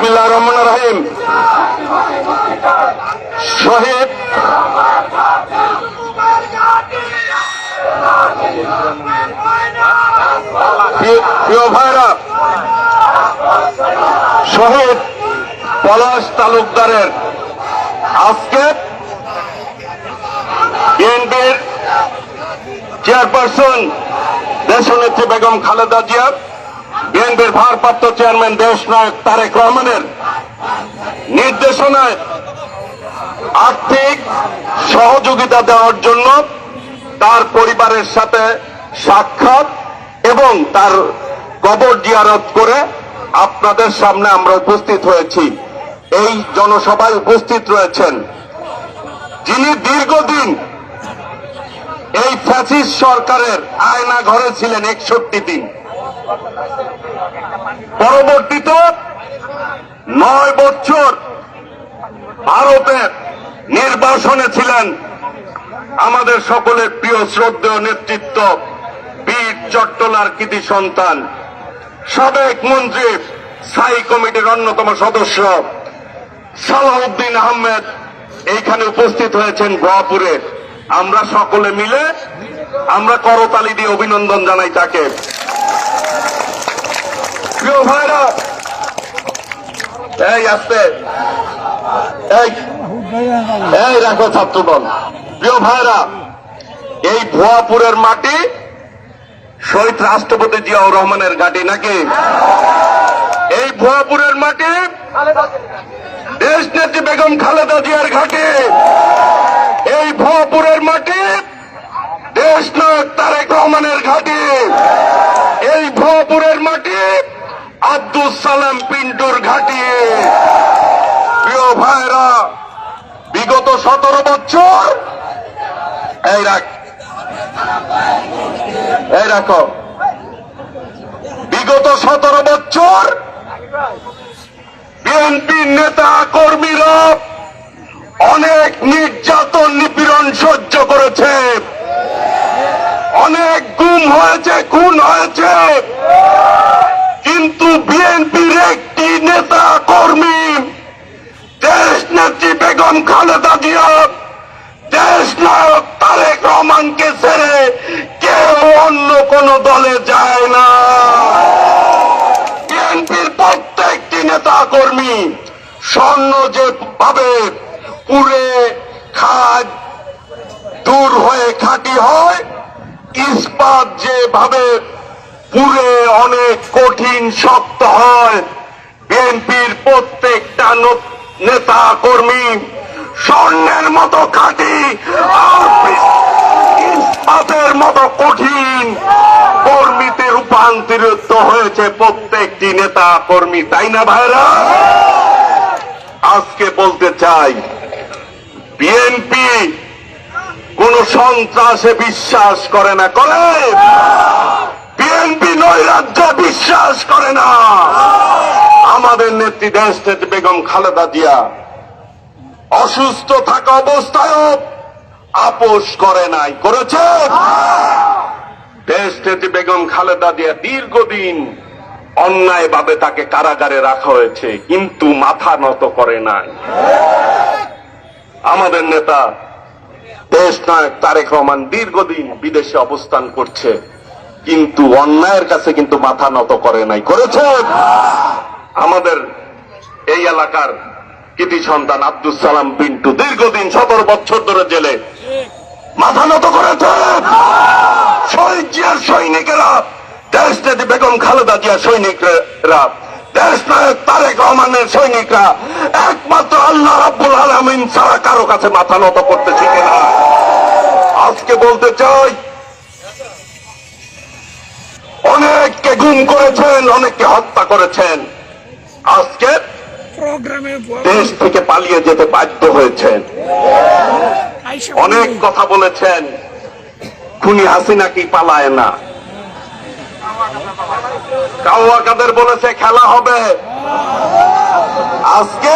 বিসমিল্লাহ রহমান রহিম। শহীদ শহীদ পলাশ তালুকদারের আজকে বিএনপির চেয়ারপারসন দেশনেত্রী বেগম খালেদা জিয়া বিএনপির ভারপ্রাপ্ত চেয়ারম্যান দেশ নায়ক তারেক রহমানের নির্দেশনায় আর্থিক সহযোগিতা দেওয়ার জন্য তার পরিবারের সাথে সাক্ষাৎ এবং তার কবর জিয়ারত করে আপনাদের সামনে আমরা উপস্থিত হয়েছি। এই জনসভায় উপস্থিত রয়েছেন যিনি দীর্ঘদিন এই ফ্যাসিস্ট সরকারের আয়না ঘরে ছিলেন একষট্টি দিন। পরবর্তীতে নয় বছর ভারতের নির্বাসনে ছিলেন আমাদের সকলের প্রিয় শ্রদ্ধেয় নেতৃত্ব বীর চট্টলার কৃতি সন্তান, সাবেক মন্ত্রী, স্থায়ী কমিটির অন্যতম সদস্য সালাউদ্দিন আহমেদ এইখানে উপস্থিত হয়েছেন গোয়াপুরে আমরা সকলে মিলে আমরা করতালি দিয়ে অভিনন্দন জানাই তাকে। প্রিয় ভাইরা এই আসতে এই রাখো, ছাত্রদল! প্রিয় ভাইরা এই ভুয়াপুরের মাটি শহীদ রাষ্ট্রপতি জিয়াউর রহমানের ঘাটি নাকি? এই ভুয়াপুরের মাটি দেশ নেত্রী বেগম খালেদা জিয়ার ঘাটি। এই ভুয়াপুরের মাটি দেশ নায়ক তারেক রহমানের ঘাটি। এই ভুয়াপুরের মাটি আব্দুল সালাম পিন্টুর ঘাটি। প্রিয় ভাইরা, বিগত সতেরো বছর, এই রাখ, এই রাখো। বিগত সতেরো বছর বিএনপির নেতা কর্মীরা অনেক নির্যাতন, নিপীড়ন সহ্য করেছে। অনেক গুম হয়েছে, খুন হয়েছে কিন্তু বিএনপির একটি নেতা কর্মী দেশ নেত্রী বেগম খালেদা জিয়া, দেশ নায়ক তারেক রহমানকে ছেড়ে কেউ অন্য কোন দলে যায় না। বিএনপির প্রত্যেকটি নেতা কর্মী স্বর্ণ যে ভাবে পুরে খাদ দূর হয়ে খাঁটি হয়, ইস্পাত যেভাবে পুরে অনেক কঠিন শক্ত হয়, বিএনপির প্রত্যেকটা নেতা কর্মী স্বর্ণের মতো খাঁটি ইস্পাতের মতো কঠিন। কর্মীতে রূপান্তরিত হয়েছে প্রত্যেকটি নেতা কর্মী, তাই না ভাইরা আজকে বলতে চাই, বিএনপি কোন সন্ত্রাসে বিশ্বাস করে না, করে? বিএনপি নৈরাজ্য বিশ্বাস করে না। আমাদের নেত্রী দেশ বেগম খালেদা জিয়া অসুস্থ থাকা অবস্থায়ও আপোষ করে নাই, করেছে? দেশ নেত্রী বেগম খালেদা জিয়া দীর্ঘদিন অন্যায়ভাবে তাকে কারাগারে রাখা হয়েছে, কিন্তু মাথা নত করে নাই। আমাদের নেতা, দেশ নায়ক তারেক রহমান দীর্ঘদিন বিদেশে অবস্থান করছে, কিন্তু অন্যায়ের কাছে কিন্তু মাথা নত করে নাই, করেছে? আমাদের এই এলাকার কৃতি সন্তান আব্দুল সালাম পিন্টু দীর্ঘদিন সতেরো বছর ধরে জেলে। মাথা নত করেছে। বেগম খালেদা সৈনিকরা, দেশ তারেক রহমানের সৈনিকরা, একমাত্র আল্লাহ আলমিন ছাড়া কারও কাছে মাথা নত করতে শিখে না। আজকে বলতে চাই, অনেককে গুম করেছেন, অনেককে হত্যা করেছেন। আজকে দেশ থেকে পালিয়ে যেতে বাধ্য হয়েছেন। অনেক কথা বলেছেন খুনি হাসিনা কি পালায় না। কাউয়া কাদের বলেছে খেলা হবে। আজকে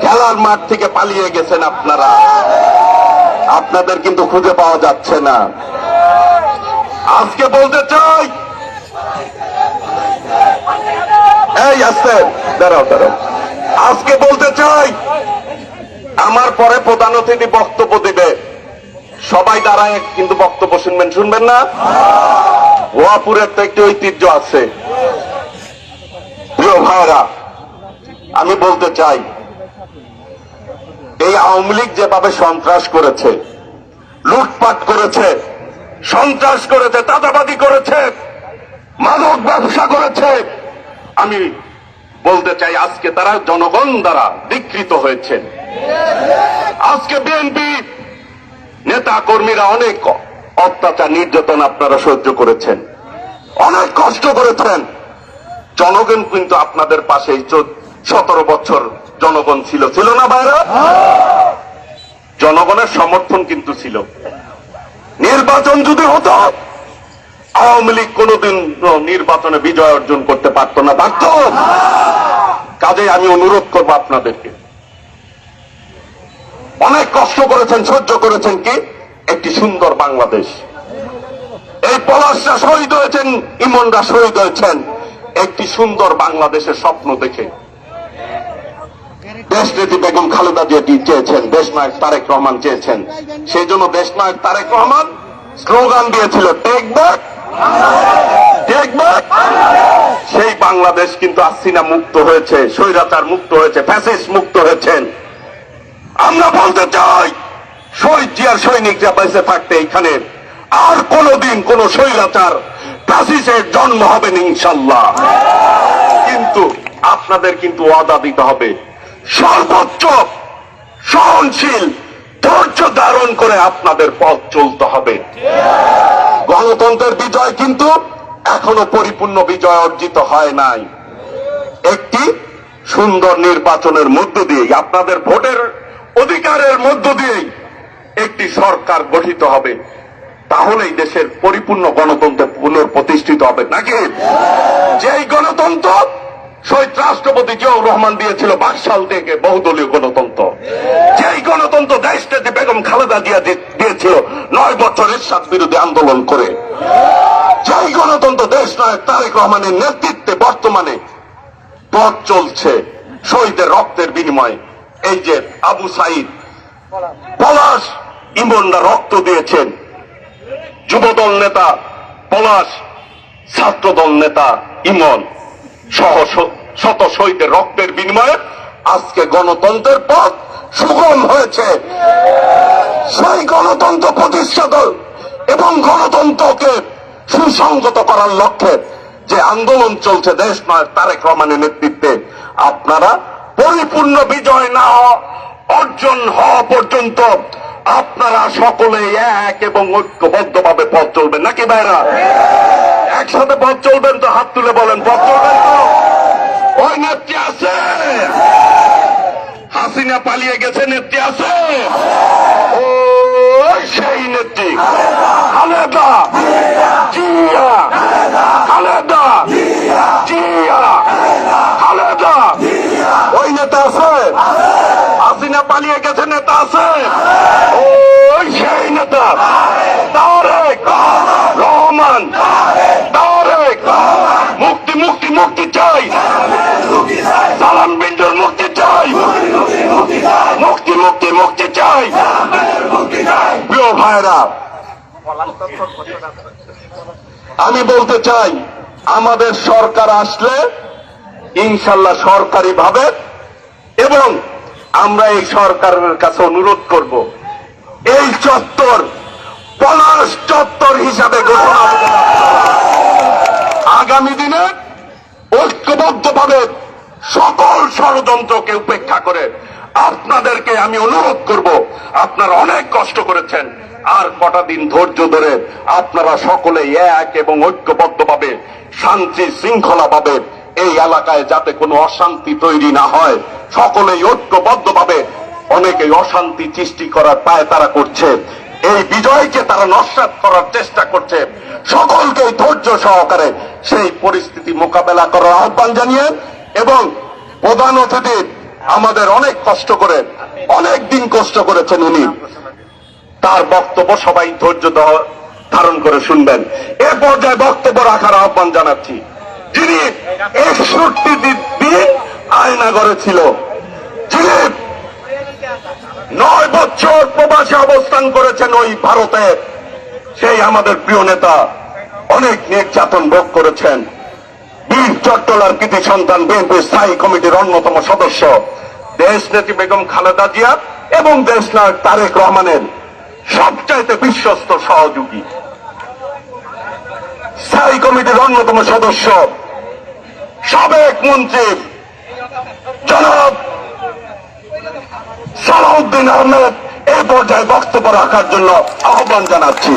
খেলার মাঠ থেকে পালিয়ে গেছেন আপনারা। আপনাদের কিন্তু খুঁজে পাওয়া যাচ্ছে না। আজকে বলতে চাই এই আসতে। দাঁড়াও দাঁড়াও। আজকে বলতে চাই, আমার পরে প্রধান অতিথি বক্তব্য দিবে। সবাই দাঁড়ায়, কিন্তু বক্তব্য শুনবেন শুনবেন না? ওয়াপুরের তো একটি ঐতিহ্য আছে। প্রিয় ভাইরা আমি বলতে চাই, এই আওয়ামী লীগ যেভাবে সন্ত্রাস করেছে, লুটপাট করেছে, সন্ত্রাস করেছে দাদাবাদি করেছে, মাদক ব্যবসা করেছে, আমি বলতে চাই, আজকে তারা জনগণ দ্বারা বিকৃত হয়েছেন। আজকে বিএনপি নেতা কর্মীরা অনেক অত্যাচার, নির্যাতন আপনারা সহ্য করেছেন। অনেক কষ্ট করেছেন। জনগণ কিন্তু আপনাদের পাশে সতেরো বছর জনগণ ছিল। ছিল না বাইরা জনগণের সমর্থন কিন্তু ছিল। নির্বাচন যদি হতো আওয়ামী লীগ কোনোদিন নির্বাচনে বিজয় অর্জন করতে পারতো না পারত কাজে আমি অনুরোধ করব আপনাদেরকে। অনেক কষ্ট করেছেন, সহ্য করেছেন কি? একটি সুন্দর বাংলাদেশ। এই পলাশরা শহীদ হয়েছেন, ইমনরা শহীদ হয়েছেন। একটি সুন্দর বাংলাদেশের স্বপ্ন দেখে। দেশ নেত্রী বেগম খালেদা জিয়াটি চেয়েছেন? দেশ নায়ক তারেক রহমান চেয়েছেন। সেই জন্য দেশ নায়ক তারেক রহমান স্লোগান দিয়েছিল টেক ব্যাক সেই বাংলাদেশ কিন্তু আসিনা মুক্ত হয়েছে, স্বৈরাচার মুক্ত হয়েছে ফ্যাসিস মুক্ত হয়েছেন আমরা বলতে চাই, শহীদ জিয়ার সৈনিকরা বেঁচে থাকতে এখানে, আর কোনদিন কোন স্বৈরাচার ফ্যাসিসের জন্ম হবে না, ইনশাল্লাহ। কিন্তু আপনাদের কিন্তু ওয়াদা দিতে হবে, সর্বোচ্চ সহনশীল, ধৈর্য ধারণ করে আপনাদের পথ চলতে হবে। গণতন্ত্রের বিজয় কিন্তু এখনও পরিপূর্ণ বিজয় অর্জিত হয় নাই। একটি সুন্দর নির্বাচনের মধ্য দিয়ে আপনাদের ভোটের অধিকারের মধ্য দিয়েই একটি সরকার গঠিত হবে। তাহলেই দেশের পরিপূর্ণ গণতন্ত্র পুনঃপ্রতিষ্ঠিত হবে। নাকি? যেই গণতন্ত্র শহীদ রাষ্ট্রপতি জিয়াউর রহমান দিয়েছিল বাকশাল থেকে বহুদলীয় গণতন্ত্র। যেই গণতন্ত্র দেশটাতে বেগম খালেদা জিয়া দিয়েছিল, নয় বছরের সাত বিরোধী আন্দোলন করে। যেই গণতন্ত্র দেশ নায়ক তারেক রহমানের নেতৃত্বে বর্তমানে পথ চলছে শহীদের রক্তের বিনিময়ে। এই যে আবু সাইদ, পলাশ ইমনরা রক্ত দিয়েছেন। যুবদল নেতা পলাশ, ছাত্রদল নেতা ইমন। শত শহীদের রক্তের বিনিময়ে আজকে গণতন্ত্রের পথ সুগম হয়েছে। সেই গণতন্ত্র প্রতিষ্ঠা এবং গণতন্ত্রকে সুসংগত করার লক্ষ্যে যে আন্দোলন চলছে দেশ নয় তারেক রহমানের নেতৃত্বে, আপনারা পরিপূর্ণ বিজয় না অর্জন হওয়া পর্যন্ত আপনারা সকলে এক এবং ঐক্যবদ্ধভাবে পথ চলবেন। নাকি ভাইরা? একসাথে পথ চলবেন তো হাত তুলে বলেন, পথ চলবেন তো? ওই নেত্রী আছে। হাসিনা পালিয়ে গেছে, নেত্রী আছে। ও সেই নেত্রী খালেদা জিয়া খালেদা জিয়া খালেদা ওই নেতা আছে হাসিনা পালিয়ে গেছে নেতা আছে ওই সেই নেতা তারেক রহমান তারেক মুক্তি মুক্তি মুক্তি চাই সালাম বিন্দুর মুক্তি চাই মুক্তি মুক্তি মুক্তি চাই প্রিয় ভাইরা, আমি বলতে চাই, আমাদের সরকার আসলে ইনশাল্লাহ সরকারি ভাবে এবং আমরা এই সরকারের কাছে অনুরোধ করব। এই চত্বর পলাশ চত্বর হিসাবে ঘোষণা আগামী দিনে ঐক্যবদ্ধভাবে সকল ষড়যন্ত্রকে উপেক্ষা করে আপনাদেরকে আমি অনুরোধ করব, আপনারা অনেক কষ্ট করেছেন আর কটা দিন ধৈর্য ধরে আপনারা সকলে এক এবং ঐক্যবদ্ধভাবে, শান্তি শৃঙ্খলা ভাবে এই এলাকায় যাতে কোনো অশান্তি তৈরি না হয়, সকলেই ঐক্যবদ্ধভাবে অনেকেই অশান্তি সৃষ্টি করার পায় তারা করছে। এই বিজয়কে তারা নস্বাত করার চেষ্টা করছে। সকলকে ধৈর্য সহকারে সেই পরিস্থিতি মোকাবেলা করার আহ্বান জানিয়ে এবং প্রধান অতিথি আমাদের অনেক কষ্ট করে, অনেক দিন কষ্ট করেছেন উনি। তার বক্তব্য সবাই ধৈর্য ধারণ করে শুনবেন। এ পর্যায়ে বক্তব্য রাখার আহ্বান জানাচ্ছি। যিনি একষট্টি দিন আয়নাগরে ছিল, যিনি নয় বছর প্রবাসে অবস্থান করেছেন ওই ভারতে, সেই আমাদের প্রিয় নেতা অনেক নির্যাতন ভোগ করেছেন। বীর চট্টলার কৃতি সন্তান বিএনপি স্থায়ী কমিটির অন্যতম সদস্য দেশ নেত্রী বেগম খালেদা জিয়া এবং দেশ নায়ক তারেক রহমানের। সবচাইতে বিশ্বস্ত সহযোগী। স্থায়ী কমিটির অন্যতম সদস্য, সাবেক মন্ত্রী, জনাব সালাউদ্দিন আহমেদ, এ পর্যায়ে বক্তব্য রাখার জন্য আহ্বান জানাচ্ছি।